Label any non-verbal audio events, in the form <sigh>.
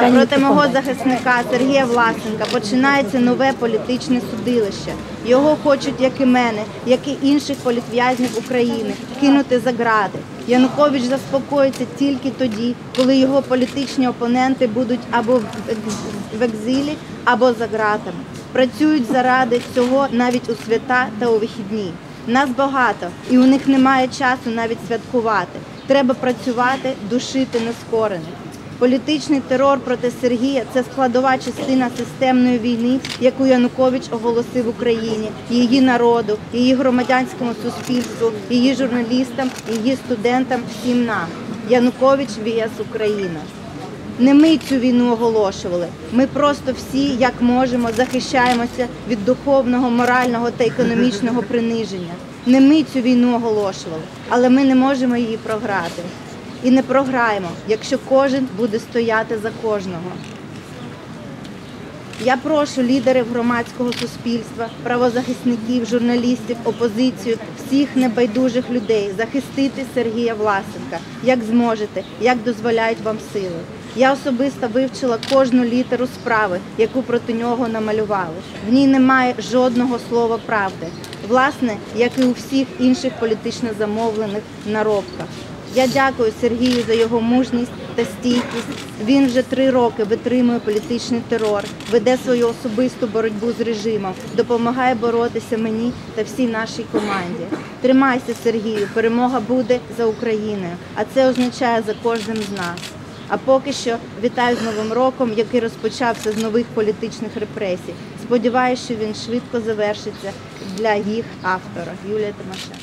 Проти мого захисника Сергія Власенка починається нове політичне судилище. Його хочуть, як і мене, як і інших політв'язнів України, кинути за гради. Янукович заспокоїться тільки тоді, коли його політичні опоненти будуть або в екзилі, або за ґратами. Працюють заради цього навіть у свята та у вихідні. Нас багато, і у них немає часу навіть святкувати. Треба працювати, душити нескорених. Політичний терор проти Сергія це складова частина системної війни, яку Янукович оголосив Україні, її народу, її громадянському суспільству, її журналістам, її студентам, всім нам. Янукович віяс Україна. Не ми цю війну оголошували. Ми просто всі, як можемо, захищаємося від духовного, морального та економічного <laughs> приниження. Не ми цю війну оголошували, але ми не можемо її програти. І не програємо, якщо кожен буде стояти за кожного. Я прошу лідерів громадського суспільства, правозахисників, журналістів, опозицію, всіх небайдужих людей захистити Сергія Власенка, як зможете, як дозволяють вам сили. Я особисто вивчила кожну літеру справи, яку проти нього намалювали. В ній немає жодного слова правди, власне, як і у всіх інших політично замовлених наробках. Я дякую Сергію за його мужність та стійкість. Він вже три роки витримує політичний терор, веде свою особисту боротьбу з режимом, допомагає боротися мені та всій нашій команді. Тримайся, Сергію, перемога буде за Україною, а це означає за кожним з нас. А поки що вітаю з Новим роком, який розпочався з нових політичних репресій. Сподіваюся, що він швидко завершиться для їх автора Юлія Тимошенко.